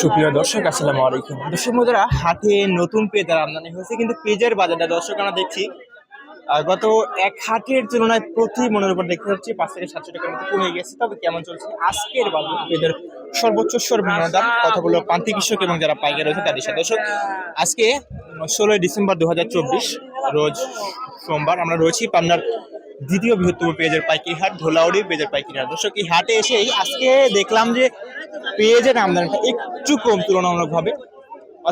সুপ্রিয় দর্শক, আসসালামু আলাইকুম। দর্শক বন্ধুরা হাটে নতুন পেঁয়াজের আমদানি হয়েছে, কিন্তু পেঁয়াজের বাজারটা দর্শক আমরা দেখছি গত এক হাটের তুলনায় প্রতি মনের উপর দেখতে পাচ্ছি পাঁচ থেকে সাতশো টাকার মতো কমে গেছে। তবে কেমন চলছে? আজকের বাজার পেঁয়াজের সর্বোচ্চ সর্বনিম্ন দাম কতগুলো প্রান্তিক কৃষক এবং যারা পাইকারি রয়েছে তাদের সাথে। দর্শক, আজকে ষোলোই ডিসেম্বর দু হাজার চব্বিশ, রোজ সোমবার আমরা রয়েছি পাবনার দ্বিতীয় বৃহত্তম পেঁয়াজের পাইকারি হাট, ধোলাউড়ি পেঁয়াজের পাইকারি হাট। দর্শক, এই হাটে এসেই আজকে দেখলাম যে পেঁয়াজের আমদানিটা একটু কম তুলনামূলকভাবে,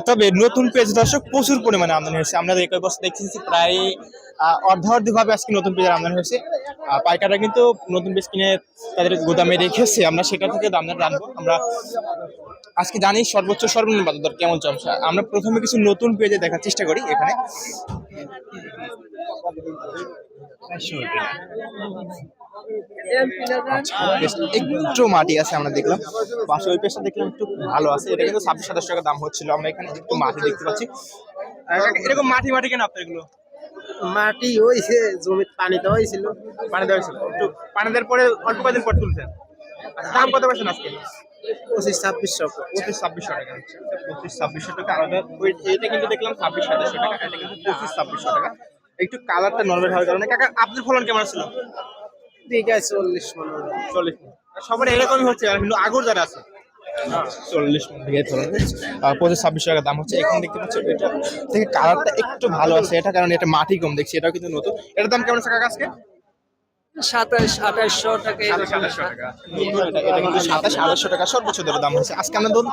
তবে নতুন পেঁয়াজ দর্শক প্রচুর পরিমাণে আমদানি হয়েছে। আমরা এক বছর দেখতেছি প্রায় অর্ধভাবে ভাবে আজকে নতুন পেঁয়াজের আমদানি হয়েছে। পাইকাররা কিন্তু নতুন পেঁয়াজ কিনে তাদের গোদামে রেখেছে। আমরা সেটা থেকে দাম দর জানব। আমরা আজকে জানি সর্বোচ্চ সর্বনিম্ন বাজার দর কেমন চলছে। আমরা প্রথমে কিছু নতুন পেঁয়াজে দেখার চেষ্টা করি এখানে। আচ্ছা, একটু মাটি আছে আমরা দেখলাম। পাশে ওই পেশটা দেখলাম একটু ভালো আছে। এটা কিন্তু ছাব্বিশ সাতাশ টাকা দাম হচ্ছিল। আমরা এখানে একটু মাটি দেখতে পাচ্ছি। এরকম মাটি মাটি কেন আপনার এগুলো? মাটি হয়েছে জমিতে পানি দেওয়া হয়েছিল পানি দেওয়া হয়েছিল পানি দেওয়ার পরে অল্প কদিন পর তুলছেন? আচ্ছা, দাম কত পাচ্ছেন আজকে? পঁচিশ ছাব্বিশশো পঁচিশ ছাব্বিশশো টাকা হচ্ছে পঁচিশ ছাব্বিশশো টাকা আলাদা ওই- এইটা কিন্তু দেখলাম ছাব্বিশ সাতাশশো টাকা এটা কিন্তু পঁচিশ ছাব্বিশশো টাকা। একটু কালারটা নর্মাল হওয়ার কারণে কাকা আপনার ফলন কেমন ছিল? বিঘায় চল্লিশ মন। চল্লিশ সবার এরকমই হচ্ছে আর কিন্তু আগর যারা আছে। চল্লিশ ফলন পঁচিশ ছাব্বিশশো টাকা দাম হচ্ছে। এখন দেখতে পাচ্ছি এটা থেকে কালারটা একটু ভালো আছে। এটা কারণ এটা মাটি কম দেখছি এটাও কিন্তু নতুন। এটার দাম কেমন আছে কাকা আজকে? সাতাশ আঠাশশো টাকা সাতাশ আঠাশশো সর্বোচ্চ দাম হচ্ছে আজকে আমরা ধরুন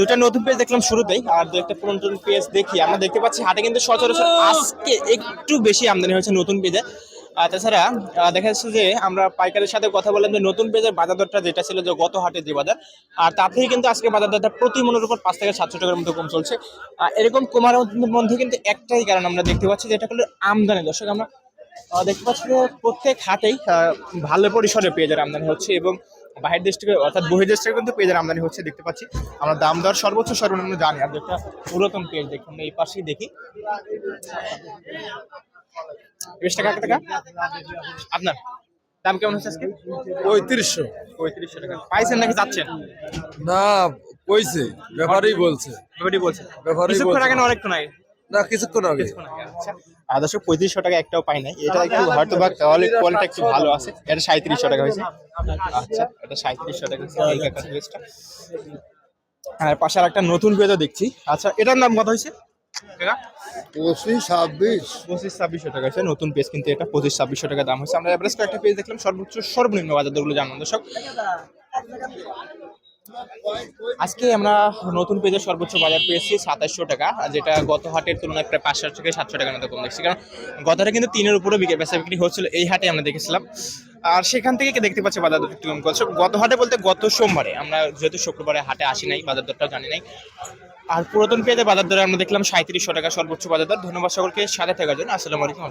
দুটা নতুন পেজ দেখলাম শুরুতেই। আর দু একটা পুরাতন পেজ দেখি। আমরা দেখতে পাচ্ছি হাটে কিন্তু সচরাচর আজকে একটু বেশি আমদানি হয়েছে নতুন পেজে তাছাড়া দেখা যাচ্ছে যে আমরা পাইকারের সাথে কথা বললাম যে নতুন পেজের বাজার দরটা যেটা ছিল যে গত হাটে যে বাজার আর তা থেকে কিন্তু আজকে বাজার দরটা প্রতি মনের উপর পাঁচ থেকে সাতশো টাকার মতো কম চলছে। এরকম কমার মধ্যে কিন্তু একটাই কারণ আমরা দেখতে পাচ্ছি যেটা হলো আমদানি। দর্শক আমরা দেখতে পাচ্ছি যে প্রত্যেক আহ, ভালো পরিসরে পেঁয়াজের আমদানি হচ্ছে এবং বাহির দেশ থেকে অর্থাৎ বহির্দেশ থেকে কিন্তু পেঁয়াজের আমদানি হচ্ছে দেখতে পাচ্ছি। আমরা দাম দর সর্বোচ্চ সর্বনিম্ন জানি আর যেটা পুরাতন পেঁয়াজ দেখি আমরা এই পাশেই দেখি। বেশ টাকা টাকা। আপনার দাম কেমন হচ্ছে আজকে? পঁয়ত্রিশশো। পঁয়ত্রিশশো টাকা। পাইছেন নাকি যাচ্ছেন? না কইছে ব্যাপারেই বলছে। ব্যাপারই বলছে। আগে না অনেকক্ষণ আগে? না কিছুক্ষণ আগে। আদার্স পঁয়ত্রিশশো টাকা একটাও পাই নাই। এটা একটু হয়তো বা কোয়ালিটি একটু ভালো আছে। এটা সাঁত্রিশশো টাকা হয়েছে। আচ্ছা এটা সাঁত্রিশশো টাকা হয়েছে, আর পাশে আর একটা নতুন পেজও দেখছি। আচ্ছা এটার নাম কত হয়েছে? পঁচিশ ছাব্বিশ। পঁচিশ ছাব্বিশশো টাকা আছে নতুন পেজ কিন্তু এটা। পঁচিশ ছাব্বিশশো টাকা দাম হচ্ছে আমরা এভারেজ কয়েকটা পেজ দেখলাম। সর্বোচ্চ সর্বনিম্ন বাজার দরগুলো জানলাম দর্শক। আজকে আমরা নতুন পেজের সর্বোচ্চ বাজার পেয়েছি সাতাশশো টাকা যেটা গত হাটের তুলনায় প্রায় পাঁচশো থেকে সাতশো টাকার মতো কম দেখছি। কারণ গত হাটে কিন্তু তিনের উপরে বিকে বেচা বিক্রি হচ্ছিল, এই হাটে আমরা দেখেছিলাম। আর সেখান থেকে কি দেখতে পাচ্ছি বাজার দর একটু কম করছে গত হাটে বলতে গত সোমবারে, আমরা যেহেতু শুক্রবারে হাটে আসি নাই, বাজার দরটাও জানি নাই। আর পুরাতন পেঁয়াজের বাজার দরে আমরা দেখলাম সাঁত্রিশশো টাকা সর্বোচ্চ বাজার দর। ধন্যবাদ সকলকে, সাথে থাকার জন্য আসসালামু আলাইকুম।